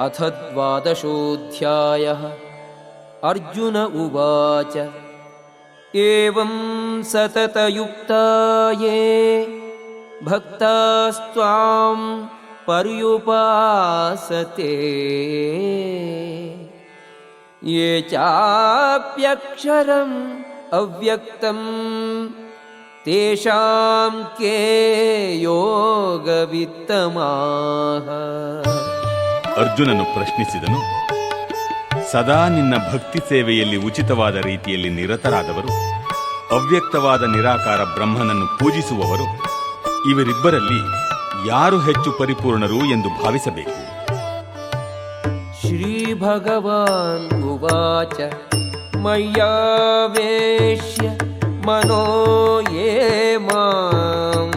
अथ द्वादशोऽध्यायः। अर्जुन उवाच एवं सततयुक्ता ये भक्तास्त्वां पर्युपासते। ये चाप्यक्षरम् अव्यक्तं तेषां के योगवित्तमाः ಅರ್ಜುನನು ಪ್ರಶ್ನಿಸಿದನು, ಸದಾ ನಿನ್ನ ಭಕ್ತಿ ಸೇವೆಯಲ್ಲಿ ಉಚಿತವಾದ ರೀತಿಯಲ್ಲಿ ನಿರತರಾದವರು, ಅವ್ಯಕ್ತವಾದ ನಿರಾಕಾರ ಬ್ರಹ್ಮನನ್ನು ಪೂಜಿಸುವವರು, ಇವರಿಬ್ಬರಲ್ಲಿ ಯಾರು ಹೆಚ್ಚು ಪರಿಪೂರ್ಣರು ಎಂದು ಭಾವಿಸಬೇಕು? ಶ್ರೀ ಭಗವಾನ್ ಉವಾಚ ಮಯ್ಯಾವೇಶ್ಯ ಮನೋಯೇ ಮಾಂ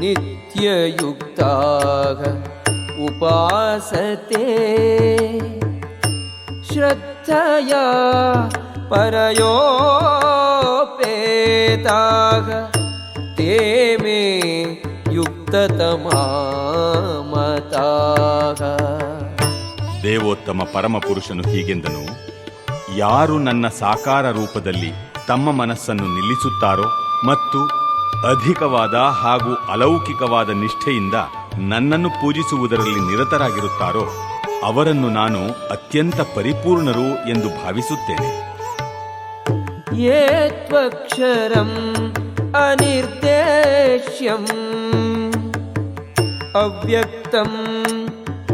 ನಿತ್ಯಯುಕ್ತಾಗ उपासते श्रद्धया परयोपेताः ते मे युक्ततमामताः ದೇವೋತ್ತಮ ಪರಮಪುರುಷನು ಹೀಗೆಂದನು ಯಾರು ನನ್ನ ಸಾಕಾರ ರೂಪದಲ್ಲಿ ತಮ್ಮ ಮನಸ್ಸನ್ನು ನಿಲ್ಲಿಸುತ್ತಾರೋ ಮತ್ತು ಅಧಿಕವಾದ ಹಾಗೂ ಅಲೌಕಿಕವಾದ ನಿಷ್ಠೆಯಿಂದ ನನ್ನನ್ನು ಪೂಜಿಸುವುದರಲ್ಲಿ ನಿರತರಾಗಿರುತ್ತಾರೋ, ಅವರನ್ನು ನಾನು ಅತ್ಯಂತ ಪರಿಪೂರ್ಣರು ಎಂದು ಭಾವಿಸುತ್ತೇನೆ. ಏತ್ವಕ್ಷರಂ ಅನಿರ್ದೇಶ್ಯಂ ಅವ್ಯಕ್ತಂ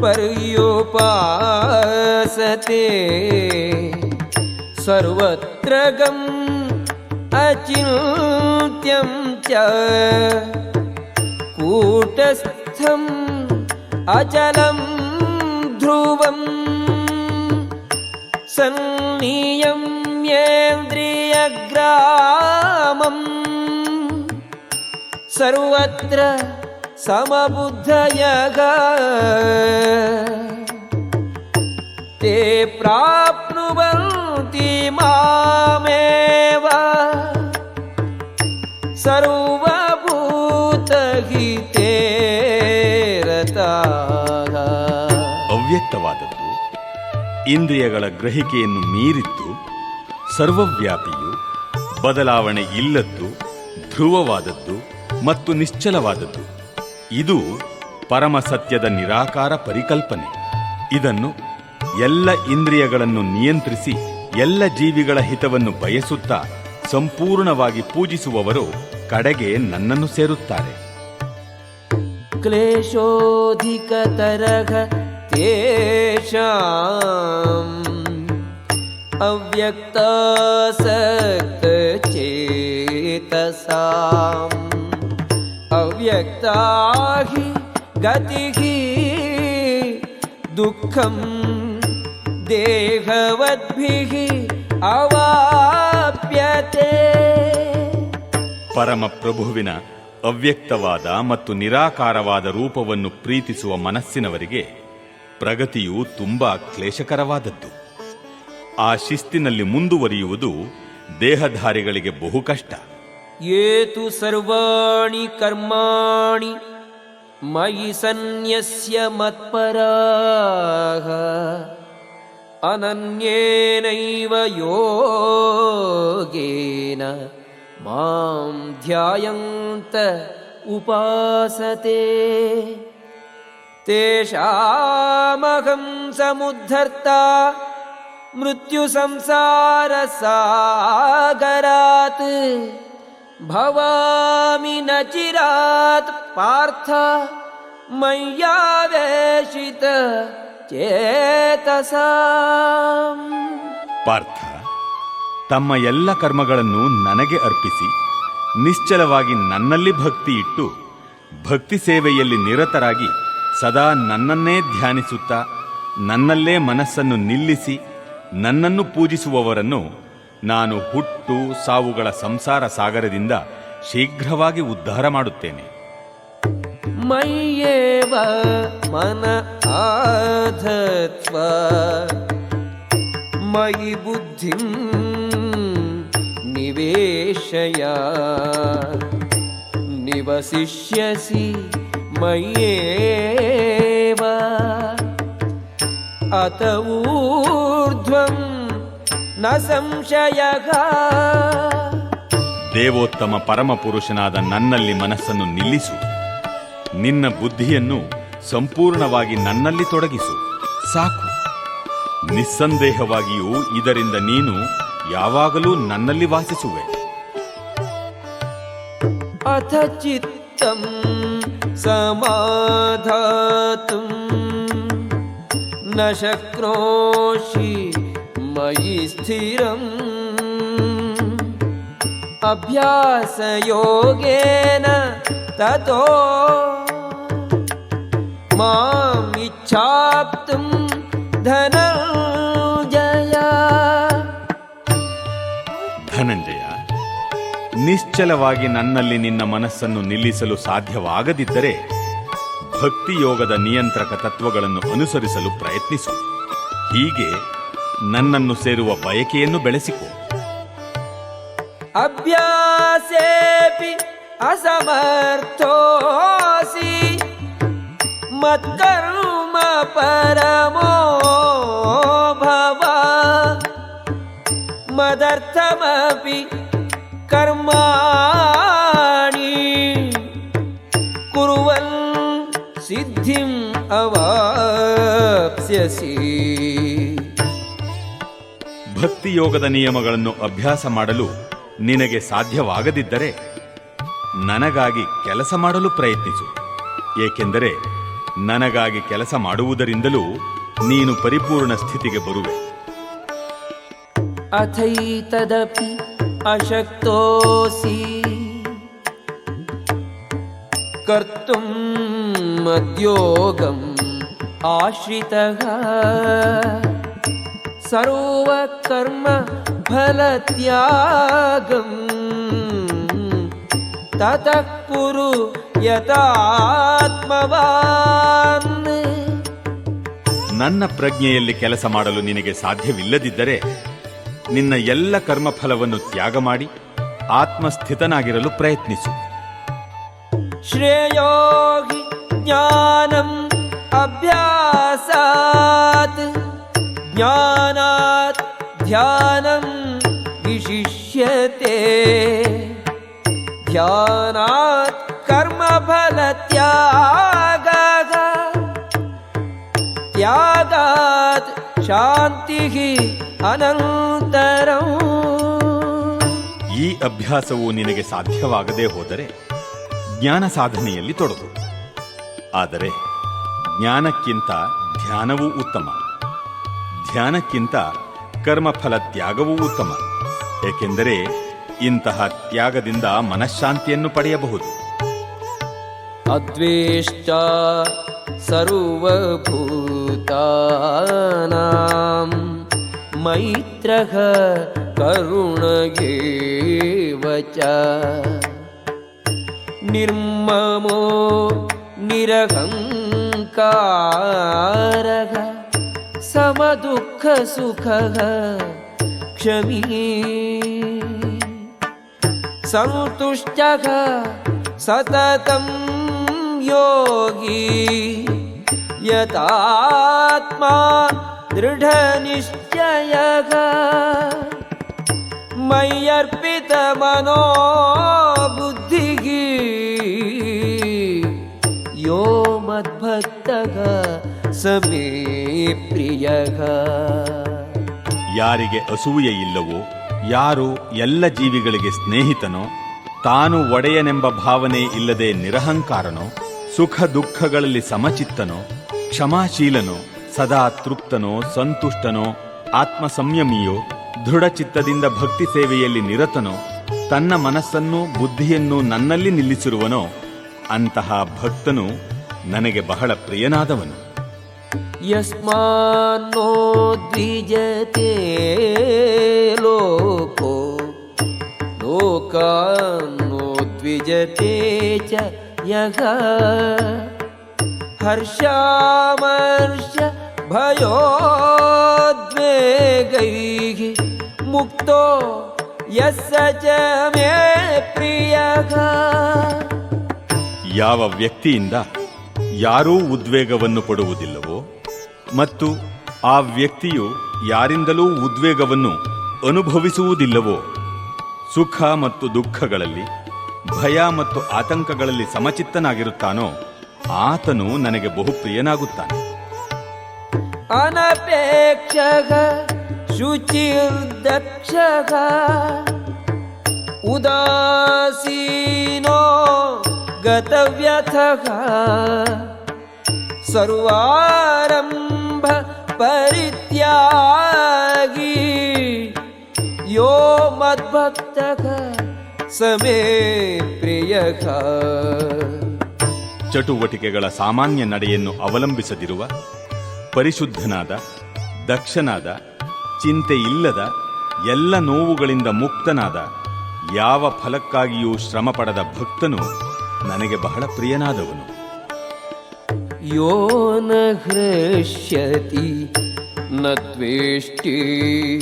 ಪರ್ಯೋಪಾಸತೆ ಸರ್ವತ್ರ ಗಂ ಅಚಿಂತ್ಯಂ ಚ. ಕೂಟಸ್ಥ अचलं ध्रुवम् सन्नियम्येन्द्रियग्रामम् सर्वत्र समबुद्धयः ते प्राप्नुवन्ति मामेव सर्वभूतहिते ಅತೀತವಾದದ್ದು ಇಂದ್ರಿಯಗಳ ಗ್ರಹಿಕೆಯನ್ನು ಮೀರಿದ್ದು, ಸರ್ವವ್ಯಾಪಿಯು, ಬದಲಾವಣೆ ಇಲ್ಲದ್ದು, ಧ್ರುವವಾದದ್ದು ಮತ್ತು ನಿಶ್ಚಲವಾದದ್ದು. ಇದು ಪರಮ ಸತ್ಯದ ನಿರಾಕಾರ ಪರಿಕಲ್ಪನೆ. ಇದನ್ನು ಎಲ್ಲ ಇಂದ್ರಿಯಗಳನ್ನು ನಿಯಂತ್ರಿಸಿ, ಎಲ್ಲ ಜೀವಿಗಳ ಹಿತವನ್ನು ಬಯಸುತ್ತಾ, ಸಂಪೂರ್ಣವಾಗಿ ಪೂಜಿಸುವವರು ಕಡೆಗೆ ನನ್ನನ್ನು ಸೇರುತ್ತಾರೆ. ಕ್ಲೇಶೋಧಿಕತರಗ तेषाम् अव्यक्तासक्तचेतसाम् अव्यक्ता हि गतिः दुःखं देहवद्भिः अवाप्यते ಪರಮ ಪ್ರಭುವಿನ ಅವ್ಯಕ್ತವಾದ ಮತ್ತು ನಿರಾಕಾರವಾದ ರೂಪವನ್ನು ಪ್ರೀತಿಸುವ ಮನಸ್ಸಿನವರಿಗೆ ಪ್ರಗತಿಯು ತುಂಬಾ ಕ್ಲೇಶಕರವಾದದ್ದು. ಆ ಶಿಸ್ತಿನಲ್ಲಿ ಮುಂದುವರಿಯುವುದು ದೇಹಧಾರಿಗಳಿಗೆ ಬಹು ಕಷ್ಟ. ಏತು ಸರ್ವಾಣಿ ಕರ್ಮಾಣಿ, ಮಯಿ ಸನ್ಯಸ್ಯ ಮತ್ಪರಾಹ, ಅನನ್ಯೇನೈವ ಯೋಗೇನ, ಮಾಂ ಧ್ಯಾಯಂತ ಉಪಾಸತೇ. तेषामहं समुद्धर्ता मृत्युसंसारसागरात् भवामि न चिरात् पार्थ मय्यावेशित चेतसाम् ಪಾರ್ಥ ತಮ್ಮ ಎಲ್ಲ ಕರ್ಮಗಳನ್ನು ನನಗೆ ಅರ್ಪಿಸಿ ನಿಶ್ಚಲವಾಗಿ ನನ್ನಲ್ಲಿ ಭಕ್ತಿ ಇಟ್ಟು ಭಕ್ತಿ ಸೇವೆಯಲ್ಲಿ ನಿರತರಾಗಿ ಸದಾ ನನ್ನನ್ನೇ ಧ್ಯಾನಿಸುತ್ತಾ, ನನ್ನಲ್ಲೇ ಮನಸ್ಸನ್ನು ನಿಲ್ಲಿಸಿ, ನನ್ನನ್ನು ಪೂಜಿಸುವವರನ್ನು ನಾನು ಹುಟ್ಟು ಸಾವುಗಳ ಸಂಸಾರ ಸಾಗರದಿಂದ ಶೀಘ್ರವಾಗಿ ಉದ್ಧಾರ ಮಾಡುತ್ತೇನೆ. ಮೈಯೇವ ಮನ ಆಧತ್ವ, ಮಯಿ ಬುದ್ಧಿ ನಿವೇಶಯ, ನಿವಸಿಷ್ಯಸಿ मय्येव अत ऊर्ध्वं न संशयः ದೇವೋತ್ತಮ ಪರಮಪುರುಷನಾದ ನನ್ನಲ್ಲಿ ಮನಸ್ಸನ್ನು ನಿಲ್ಲಿಸು ನಿನ್ನ ಬುದ್ಧಿಯನ್ನು ಸಂಪೂರ್ಣವಾಗಿ ನನ್ನಲ್ಲಿ ತೊಡಗಿಸು ಸಾಕು ನಿಸ್ಸಂದೇಹವಾಗಿಯೂ ಇದರಿಂದ ನೀನು ಯಾವಾಗಲೂ ನನ್ನಲ್ಲಿ ವಾಸಿಸುವೆ अथ चित्तं समाधातुं न शक्नोषि मयि स्थिरम् अभ्यासयोगेन ततो मामिच्छाप्तुं धनञ्जया धनञ्जय ನಿಶ್ಚಲವಾಗಿ ನನ್ನಲ್ಲಿ ನಿನ್ನ ಮನಸ್ಸನ್ನು ನಿಲ್ಲಿಸಲು ಸಾಧ್ಯವಾಗದಿದ್ದರೆ ಭಕ್ತಿ ಯೋಗದ ನಿಯಂತ್ರಕ ತತ್ವಗಳನ್ನು ಅನುಸರಿಸಲು ಪ್ರಯತ್ನಿಸು. ಹೀಗೆ ನನ್ನನ್ನು ಸೇರುವ ಬಯಕೆಯನ್ನು ಬೆಳೆಸಿಕೊ. ಅಭ್ಯಾಸೇಪಿ ಅಸಮರ್ಥೋಸಿ ಮತ್ಕರ್ಮ ಪರಮೋ ಭವ ಮದರ್ಥಮಪಿ कर्माणि कुर्वन् सिद्धिम् अवाप्स्यसि ಭಕ್ತಿಯೋಗದ ನಿಯಮಗಳನ್ನು ಅಭ್ಯಾಸ ಮಾಡಲು ನಿನಗೆ ಸಾಧ್ಯವಾಗದಿದ್ದರೆ ನನಗಾಗಿ ಕೆಲಸ ಮಾಡಲು ಪ್ರಯತ್ನಿಸು ಏಕೆಂದರೆ ನನಗಾಗಿ ಕೆಲಸ ಮಾಡುವುದರಿಂದಲೂ ನೀನು ಪರಿಪೂರ್ಣ ಸ್ಥಿತಿಗೆ ಬರುವೆ अथैतदपि अशक्तोऽसि कर्तुम् मद्योगम् आश्रितः सर्वकर्म फलत्यागम् ततः कुरु यतात्मवान् ನನ್ನ ಪ್ರಜ್ಞೆಯಲ್ಲಿ ಕೆಲಸ ಮಾಡಲು ನಿನಗೆ ಸಾಧ್ಯವಿಲ್ಲದಿದ್ದರೆ ನಿನ್ನ ಎಲ್ಲ ಕರ್ಮಫಲವನ್ನು ತ್ಯಾಗ ಮಾಡಿ ಆತ್ಮಸ್ಥಿತನಾಗಿರಲು ಪ್ರಯತ್ನಿಸು. ಶ್ರೇಯೋಗಿ ಜ್ಞಾನಂ ಅಭ್ಯಾಸ ಜ್ಞಾನಾತ್ ಧ್ಯಾನಂ ವಿಶಿಷ್ಯತೆ. ಧ್ಯಾನಾತ್ ಕರ್ಮಫಲತ್ಯಾಗ ತ್ಯಾಗಾತ್ ಶಾಂತಿ ಅನಂತರಂ. ಈ ಅಭ್ಯಾಸವು ನಿನಗೆ ಸಾಧ್ಯವಾಗದೇ ಹೋದರೆ ಜ್ಞಾನ ಸಾಧನೆಯಲ್ಲಿ ತೊಡಗು. ಆದರೆ ಜ್ಞಾನಕ್ಕಿಂತ ಧ್ಯಾನವೂ ಉತ್ತಮ. ಧ್ಯಾನಕ್ಕಿಂತ ಕರ್ಮಫಲ ತ್ಯಾಗವೂ ಉತ್ತಮ. ಏಕೆಂದರೆ ಇಂತಹ ತ್ಯಾಗದಿಂದ ಮನಃಶಾಂತಿಯನ್ನು ಪಡೆಯಬಹುದು. ಅದ್ವೇಷ್ಟ ಸರ್ವಭೂ सर्वभूतानां मैत्रः करुणगेव च निर्ममो निरहङ्कारः समदुःखसुखः क्षमी सन्तुष्टः सततं योगी यतात्मा दृढनिश्चयः मय्यर्पितमनो बुद्धिः यो मद्भक्तः स मे प्रियः ಯಾರಿಗೆ ಅಸೂಯೆ ಇಲ್ಲವೋ ಯಾರು ಎಲ್ಲ ಜೀವಿಗಳಿಗೆ ಸ್ನೇಹಿತನೋ ತಾನು ಒಡೆಯನೆಂಬ ಭಾವನೆ ಇಲ್ಲದೆ ನಿರಹಂಕಾರನೋ ಸುಖ ದುಃಖಗಳಲ್ಲಿ ಸಮಚಿತ್ತನೋ ಕ್ಷಮಾಶೀಲನೋ, ಸದಾ ತೃಪ್ತನೋ, ಸಂತುಷ್ಟನೋ ಆತ್ಮ ಸಂಯಮಿಯೋ ದೃಢಚಿತ್ತದಿಂದ ಭಕ್ತಿ ಸೇವೆಯಲ್ಲಿ ನಿರತನೋ, ತನ್ನ ಮನಸ್ಸನ್ನು, ಬುದ್ಧಿಯನ್ನು ನನ್ನಲ್ಲಿ ನಿಲ್ಲಿಸಿರುವನೋ, ಅಂತಹ ಭಕ್ತನು ನನಗೆ ಬಹಳ ಪ್ರಿಯನಾದವನು. ಯಸ್ಮಾನ್ನೋ ದ್ವಿಜತೆ ಲೋಕೋ ದ್ವಿಜತೆ ಯಗ हर्षामर्ष भयोद्वेगैः मुक्तो यस्य च मे प्रियः ಯಾವ ವ್ಯಕ್ತಿಯಿಂದ ಯಾರೂ ಉದ್ವೇಗವನ್ನು ಪಡುವುದಿಲ್ಲವೋ ಮತ್ತು ಆ ವ್ಯಕ್ತಿಯು ಯಾರಿಂದಲೂ ಉದ್ವೇಗವನ್ನು ಅನುಭವಿಸುವುದಿಲ್ಲವೋ ಸುಖ ಮತ್ತು ದುಃಖಗಳಲ್ಲಿ ಭಯ ಮತ್ತು ಆತಂಕಗಳಲ್ಲಿ ಸಮಚಿತ್ತನಾಗಿರುತ್ತಾನೋ ಆತನು ನನಗೆ ಬಹುಪ್ರಿಯನಾಗುತ್ತಾನೆ अनपेक्षः शुचिर्दक्षः उदासीनो गतव्यथः सर्वारम्भ परित्यागी यो मद्भक्तः स मे प्रियः ಚಟುವಟಿಕೆಗಳ ಸಾಮಾನ್ಯ ನಡೆಯನ್ನು ಅವಲಂಬಿಸದಿರುವ, ಪರಿಶುದ್ಧನಾದ, ದಕ್ಷನಾದ ಚಿಂತೆ ಇಲ್ಲದ ಎಲ್ಲ ನೋವುಗಳಿಂದ ಮುಕ್ತನಾದ ಯಾವ ಫಲಕ್ಕಾಗಿಯೂ ಶ್ರಮ ಶ್ರಮಪಡದ ಭಕ್ತನು ನನಗೆ ಬಹಳ ಪ್ರಿಯನಾದವನು. ಯೋ ನ ಹೃಷ್ಯತಿ ನ ತ್ವೇಷ್ಟಿ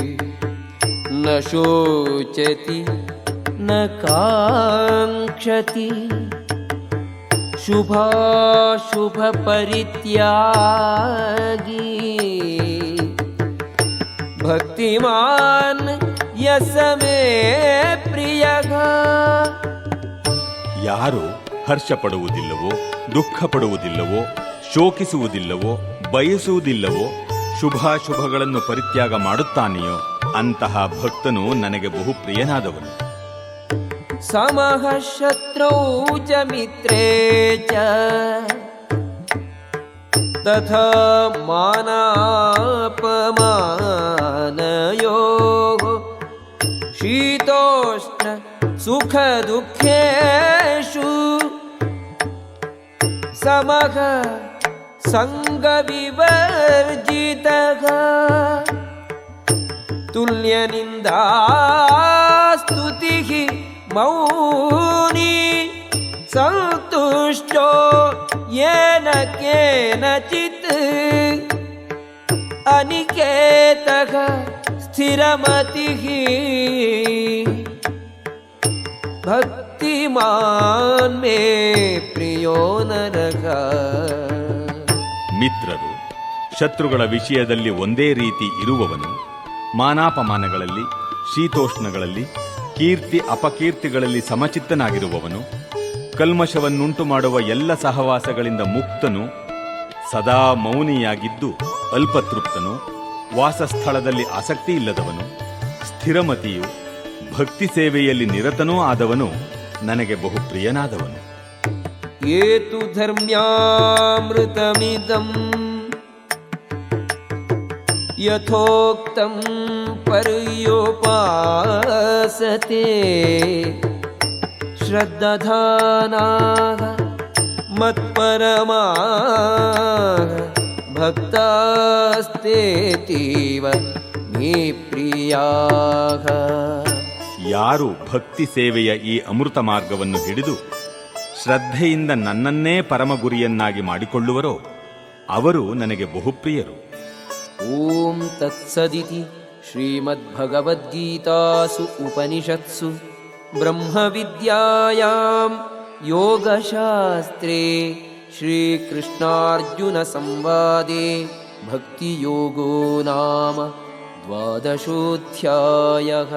ನ ಶೋಚತಿ ನ ಕಾಂಕ್ಷತಿ शुभाशुभपरित्यागी भक्तिमान् यस मे प्रियः ಯಾರು ಹರ್ಷ ಪಡುವುದಿಲ್ಲವೋ ದುಃಖ ಪಡುವುದಿಲ್ಲವೋ ಶೋಕಿಸುವುದಿಲ್ಲವೋ ಬಯಸುವುದಿಲ್ಲವೋ ಶುಭಾಶುಭಗಳನ್ನು ಪರಿತ್ಯಾಗ ಮಾಡುತ್ತಾನೆಯೋ ಅಂತಹ ಭಕ್ತನು ನನಗೆ ಬಹು ಪ್ರಿಯನಾದವನು समः शत्रौ च मित्रे च। तथा मानापमानयोः शीतोष्ण सुखदुःखेषु समः सङ्गविवर्जितः। तुल्यनिन्दास्तुतिः ಮೌನಿ ಸಂತುಷ್ಟೋ ಯೇನ ಕೇನಚಿತ್ ಅನಿಕೇತಃ ಭಕ್ತಿ ಭಕ್ತಿಮಾನ್ ಮೇ ಪ್ರಿಯೋ ನರಕ ಮಿತ್ರರು, ಶತ್ರುಗಳ ವಿಷಯದಲ್ಲಿ ಒಂದೇ ರೀತಿ ಇರುವವನು ಮಾನಾಪಮಾನಗಳಲ್ಲಿ, ಶೀತೋಷ್ಣಗಳಲ್ಲಿ ಕೀರ್ತಿ ಅಪಕೀರ್ತಿಗಳಲ್ಲಿ ಸಮಚಿತ್ತನಾಗಿರುವವನು ಕಲ್ಮಶವನ್ನುಂಟು ಮಾಡುವ ಎಲ್ಲ ಸಹವಾಸಗಳಿಂದ ಮುಕ್ತನು, ಸದಾ ಮೌನಿಯಾಗಿದ್ದು ಅಲ್ಪತೃಪ್ತನು, ವಾಸಸ್ಥಳದಲ್ಲಿ ಆಸಕ್ತಿ ಇಲ್ಲದವನು ಸ್ಥಿರಮತಿಯು, ಭಕ್ತಿ ಸೇವೆಯಲ್ಲಿ ನಿರತನೂ ಆದವನು, ನನಗೆ ಬಹು ಪ್ರಿಯನಾದವನು ಏತು ಧರ್ಮ್ಯಾಮೃತಮಿದಂ ಯಥೋಕ್ತಂ ಪರ್ಯೋಪಾ पर्योपासते श्रद्दधानाः मत्परमाः भक्तास्तेतीव मे प्रियाः ಯಾರು ಭಕ್ತಿ ಸೇವೆಯ ಈ ಅಮೃತ ಮಾರ್ಗವನ್ನು ಹಿಡಿದು ಶ್ರದ್ಧೆಯಿಂದ ನನ್ನನ್ನೇ ಪರಮ ಗುರಿಯನ್ನಾಗಿ ಮಾಡಿಕೊಳ್ಳುವರೋ ಅವರು ನನಗೆ ಬಹುಪ್ರಿಯರು ॐ तत्सदिति श्रीमद्भगवद्गीतासु उपनिषत्सु ब्रह्मविद्यायां योगशास्त्रे श्रीकृष्णार्जुनसंवादे भक्तियोगो नाम द्वादशोऽध्यायः